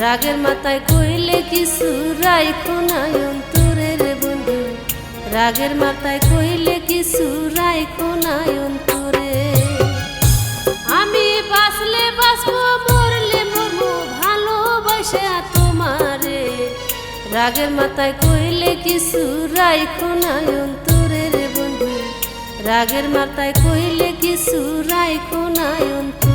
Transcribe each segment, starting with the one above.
রাগের মাথায় কইলে কিছু রাইখো নাই অন্তরের বন্ধু। রাগের মাথায় কইলে কিছু রাইখো নাই অন্তরে। আমি বাঁচলে বাঁচবো, মরলে মরবো, ভালোবাসে তোমারে। রাগের মাথায় কইলে কিছু রাইখো নাই অন্তরের বন্ধু। রাগের মাথায় কইলে কিছু রাইখো নাই অন্তরে।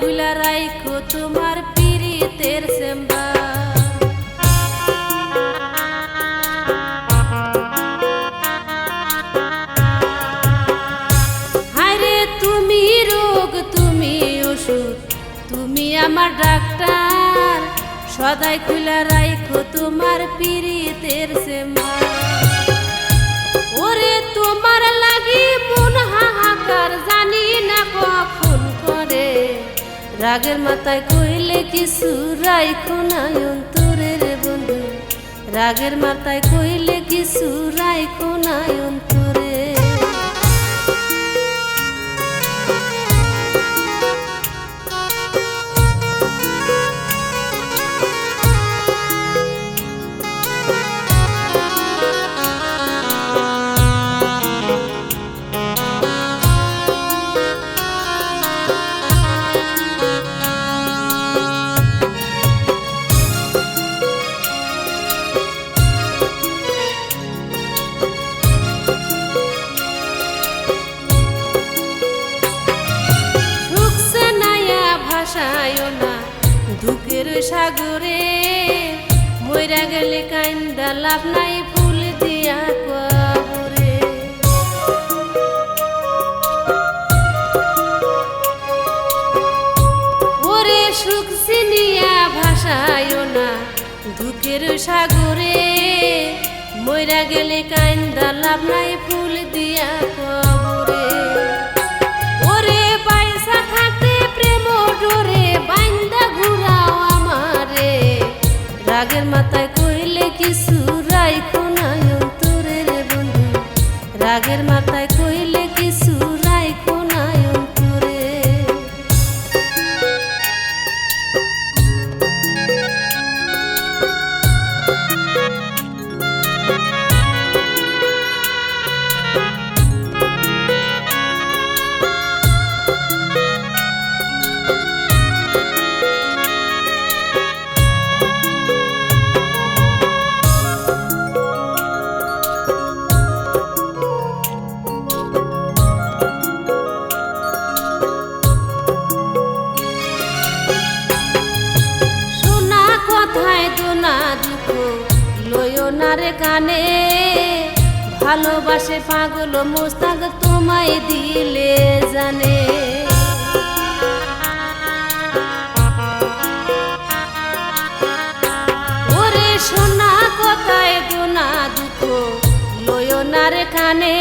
খুলা রাইখো তোমার চেম্বার হায়রে তুমি রোগ, তুমি তুমি আমার ডাক্তার। সদাই খুলা রাইখো তোমার রাগের মাথায় কইলে কিছু রাইখো নাই অন্তরের বন্ধু। রাগের মাথায় কইলে কিছু রাইখো নাই অন্তরে না, দুঃখের সাগরে মইরা গেলে কাইন্দা লাভ নাই ফুল দিয়া কবরে। ওরে সুখ সিনিয়া ভাষায় না, দুঃখের সাগরে মইরা গেলে কাইন্দা লাভ নাই ফুল দিয়া কবরে। রাগের মাথায় দোনা দুঃখ লয়ো না রে কানে। ভালোবাসে পাগল মোস্তাক তোমায় দিলে জানে। ওরে দোনা দুঃখ? না রে কানে।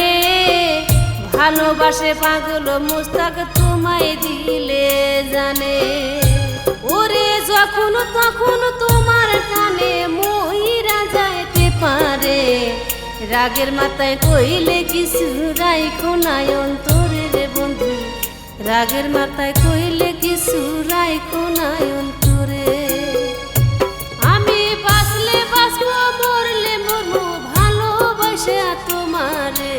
ভালোবাসে পাগল মোস্তাক তোমায় দিলে জানে। ওরে যখন তখন তোমার যাইতে পারে। রাগের মাথায় কইলে কিছু রাইখো নাই অন্তরের বন্ধু। রাগের মাথায় কইলে কিছু রাইখো নাই অন্তরে। আমি বাঁচলে বাঁচবো, মরলে মরবো, ভালোবাসে তোমারে।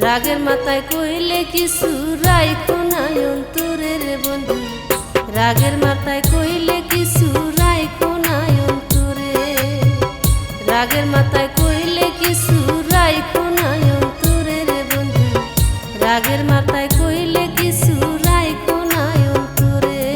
রাগের মাথায় কইলে কিছু রাইখো নাই অন্তরের বন্ধু। রাগের